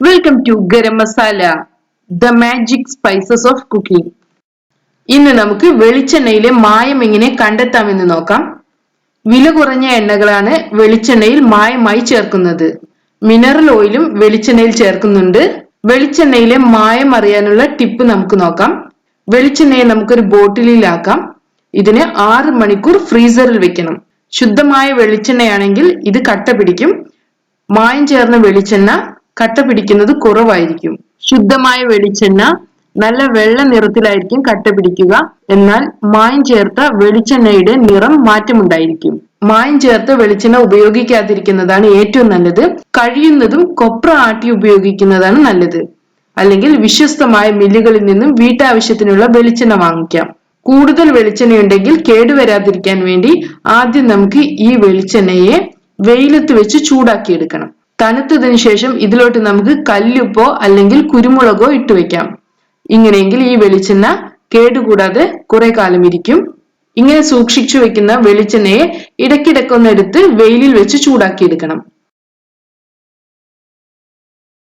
Welcome to garam masala the magic spices of cooking ഇന്ന് നമുക്ക് വെളിച്ചെണ്ണയിലെ മായം എങ്ങനെ കണ്ടെത്താമെന്ന് നോക്കാം. വില കുറഞ്ഞ എണ്ണകളാണ് വെളിച്ചെണ്ണയിൽ മായമായി ചേർക്കുന്നത്. മിനറൽ ഓയിലും വെളിച്ചെണ്ണയിൽ ചേർക്കുന്നുണ്ട്. വെളിച്ചെണ്ണയിലെ മായം അറിയാനുള്ള ടിപ്പ് നമുക്ക് നോക്കാം. വെളിച്ചെണ്ണയെ നമുക്കൊരു ബോട്ടിലിലാക്കാം ഇതിന് ആറ് മണിക്കൂർ ഫ്രീസറിൽ വെക്കണം. ശുദ്ധമായ വെളിച്ചെണ്ണയാണെങ്കിൽ ഇത് കട്ട പിടിക്കും. മായം ചേർന്ന വെളിച്ചെണ്ണ കട്ട പിടിക്കുന്നത് കുറവായിരിക്കും. ശുദ്ധമായ വെളിച്ചെണ്ണ നല്ല വെള്ള നിറത്തിലായിരിക്കും കട്ട പിടിക്കുക. എന്നാൽ മായം ചേർത്ത വെളിച്ചെണ്ണയുടെ നിറം മാറ്റമുണ്ടായിരിക്കും. മായം ചേർത്ത വെളിച്ചെണ്ണ ഉപയോഗിക്കാതിരിക്കുന്നതാണ് ഏറ്റവും നല്ലത്. കഴിയുന്നതും കൊപ്ര ആട്ടി ഉപയോഗിക്കുന്നതാണ് നല്ലത്. അല്ലെങ്കിൽ വിശ്വസ്തമായ മില്ലുകളിൽ നിന്നും വീട്ടാവശ്യത്തിനുള്ള വെളിച്ചെണ്ണ വാങ്ങിക്കാം. കൂടുതൽ വെളിച്ചെണ്ണ ഉണ്ടെങ്കിൽ കേടുവരാതിരിക്കാൻ വേണ്ടി ആദ്യം നമുക്ക് ഈ വെളിച്ചെണ്ണയെ വെയിലത്ത് വെച്ച് ചൂടാക്കിയെടുക്കണം. തണുത്തതിനു ശേഷം ഇതിലോട്ട് നമുക്ക് കല്ലുപ്പോ അല്ലെങ്കിൽ കുരുമുളകോ ഇട്ട് വെക്കാം. ഇങ്ങനെയെങ്കിൽ ഈ വെളിച്ചെണ്ണ കേടുകൂടാതെ കുറെ കാലം ഇരിക്കും. ഇങ്ങനെ സൂക്ഷിച്ചു വെക്കുന്ന വെളിച്ചെണ്ണയെ ഇടയ്ക്കിടയ്ക്കൊന്നെടുത്ത് വെയിലിൽ വെച്ച് ചൂടാക്കിയെടുക്കണം.